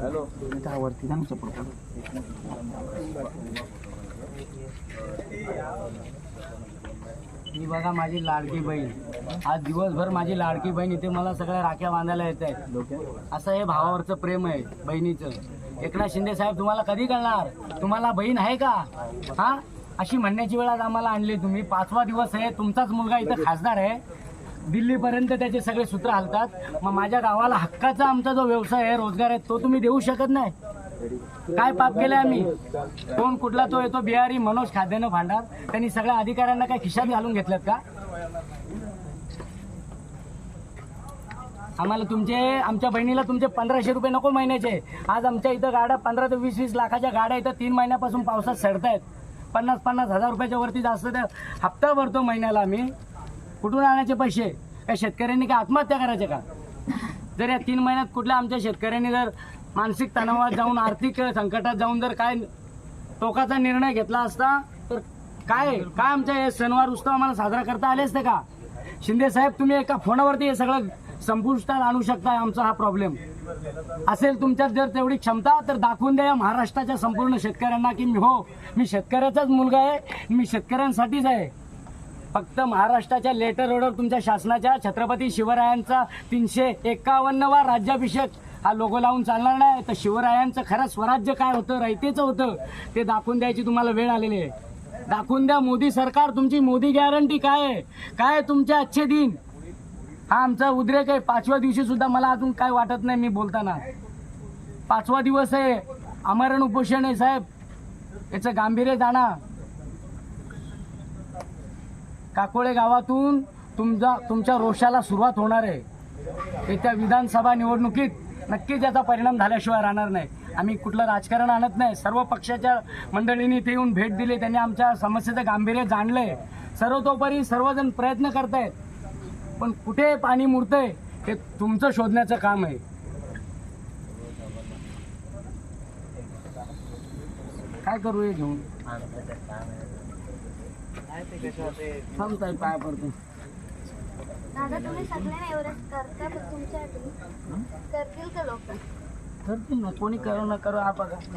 Hello वरती ना ही बघा माझी लाडकी बहीण. आज दिवसभर माझी लाडकी बहीण इथे मला सगळ्या राख्या बांधायला येत आहेत. असं हे भावावरचं प्रेम आहे बहिणीचं. एकनाथ शिंदे साहेब तुम्हाला कधी कळणार? तुम्हाला बहीण आहे का? हा? अशी म्हणण्याची वेळ आज आम्हाला आणली तुम्ही. पाचवा दिवस आहे. तुमचाच मुलगा इथं खासदार आहे. दिल्लीपर्यंत त्याचे सगळे सूत्र हलतात. मग माझ्या गावाला हक्काचा आमचा जो व्यवसाय आहे रोजगार आहे तो तुम्ही देऊ शकत नाही. काय पाप केलं आम्ही? कोण कुठला तो येतो? बिहारी मनोज खाद्यानं भांडार. त्यांनी सगळ्या अधिकाऱ्यांना काय खिशात घालून घेतल्यात का? आम्हाला तुमचे आमच्या बहिणीला तुमचे पंधराशे रुपये नको महिन्याचे. आज आमच्या इथं गाड्या पंधरा ते वीस वीस लाखाच्या गाड्या इथं तीन महिन्यापासून पावसात सडतायत. पन्नास पन्नास हजार रुपयाच्या वरती जास्त त्या हप्ता भरतो महिन्याला आम्ही. कुठून आणायचे पैसे? काय शेतकऱ्यांनी काय आत्महत्या करायचे का? जर या तीन महिन्यात कुठल्या आमच्या शेतकऱ्यांनी जर मानसिक तणावात जाऊन आर्थिक संकटात जाऊन जर काय टोकाचा निर्णय घेतला असता तर काय काय आमच्या हे सणवार उत्सव आम्हाला साजरा करता आले असते का? शिंदे साहेब तुम्ही एका फोनावरती हे सगळं संपुष्टात आणू शकता आमचा हा प्रॉब्लेम असेल तुमच्यात जर तेवढी क्षमता तर दाखवून द्या या महाराष्ट्राच्या संपूर्ण शेतकऱ्यांना की मी हो मी शेतकऱ्याचाच मुलगा आहे मी शेतकऱ्यांसाठीच आहे. फक्त महाराष्ट्राच्या लेटर रोडवर तुमच्या शासनाच्या छत्रपती शिवरायांचा तीनशे एकावन्नवा राज्याभिषेक हा लोगो लावून चालणार नाही. तर शिवरायांचं खरं स्वराज्य काय होतं रयतेचं होतं ते दाखवून द्यायची तुम्हाला वेळ आलेली आहे. दाखवून द्या मोदी सरकार तुमची मोदी गॅरंटी काय आहे? काय आहे तुमचे अच्छे दिन? हा आमचा उद्रेक आहे. पाचव्या दिवशी सुद्धा मला अजून काय वाटत नाही मी बोलताना. पाचवा दिवस आहे. आमरण उपोषण आहे साहेब. याचं गांभीर्य जाणा. काकोळे गावातून तुमचा तुमच्या रोषाला सुरुवात होणार आहे. येत्या विधानसभा निवडणुकीत नक्कीच याचा परिणाम झाल्याशिवाय राहणार नाही. आम्ही कुठलं राजकारण आणत नाही. सर्व पक्षाच्या मंडळींनी इथे येऊन भेट दिली. त्यांनी आमच्या समस्येचं गांभीर्य जाणलंय. सर्वतोपरी सर्वजण प्रयत्न करतायत. पण कुठे पाणी मुरतंय हे तुमचं शोधण्याचं काम आहे. काय करू हे घेऊन? थांबताय पाय पडतो दादा तुम्ही सगळ्यांना एवढंच करता पण तुमच्या करतील का लोक? करतील ना कोणी करो ना करो बघा.